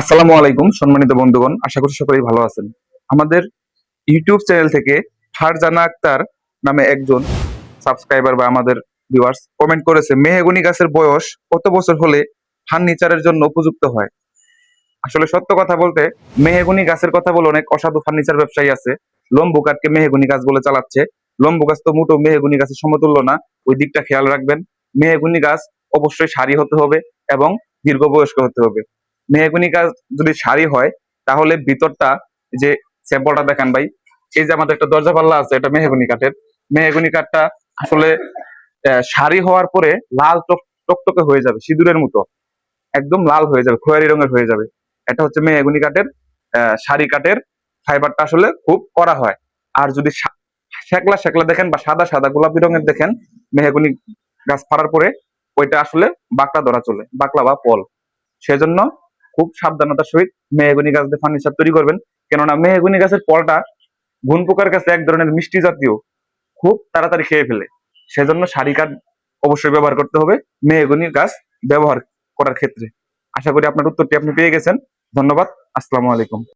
আসসালামু আলাইকুম, সম্মানিত বন্ধুগণ, আশা করি সকলেই ভালো আছেন। আমাদের ইউটিউব চ্যানেল থেকে ফারজানা আক্তার নামে একজন সাবস্ক্রাইবার বা আমাদের ভিউয়ার্স কমেন্ট করেছে, মেহগুনি গাছের বয়স কত বছর হলে ফার্নিচারের জন্য উপযুক্ত হয়? আসলে সত্য কথা বলতে, মেহগুনি গাছের কথা বলে অনেক অসাধু ফার্নিচার ব্যবসায়ী আছে। লম্বু কাঠকে মেহগুনি গাছ বলে চালাচ্ছে। লম্বু গাছ তো মোটো মেহগুনি গাছের সমতুল্য না। ওই দিকটা খেয়াল রাখবেন। মেহগুনি গাছ অবশ্যই সারি হতে হবে এবং দীর্ঘ বয়স্ক হতে হবে। মেহগুনি গাছ যদি সারি হয়, তাহলে ভিতরটা যে স্যাম্পলটা দেখেন ভাই, এই যে আমাদের একটা দরজা পাল্লা আছে, এটা মেহগুনি কাঠের। মেহগুনি কাঠটা আসলে সারি হওয়ার পরে লাল টক, টকটকে হয়ে যাবে, সিঁদুরের মতো। একদম লাল হয়ে যাবে, খয়েরি রঙের হয়ে যাবে। এটা হচ্ছে মেহগুনি কাঠের সারি কাঠের। ফাইবারটা আসলে খুব করা হয়। আর যদি শ্যাকলা শ্যাকলা দেখেন বা সাদা সাদা গোলাপি রঙের দেখেন, মেহগুনি গাছ ফাড়ার পরে, ওইটা আসলে বাকলা ধরা চলে বাকলা বা পল। সেজন্য খুব সাবধানতার সহিত মেহগুনি গাছ দিয়ে ফার্নিচার তৈরি করবেন। কেননা মেহগুনি গাছের ফলটা ঘুন পোকার কাছে এক ধরনের মিষ্টি জাতীয়, খুব তাড়াতাড়ি খেয়ে ফেলে। সেজন্য সারি কাঠ অবশ্যই ব্যবহার করতে হবে মেহগুনি গাছ ব্যবহার করার ক্ষেত্রে। আশা করি আপনার উত্তরটি আপনি পেয়ে গেছেন। ধন্যবাদ, আসসালামু আলাইকুম।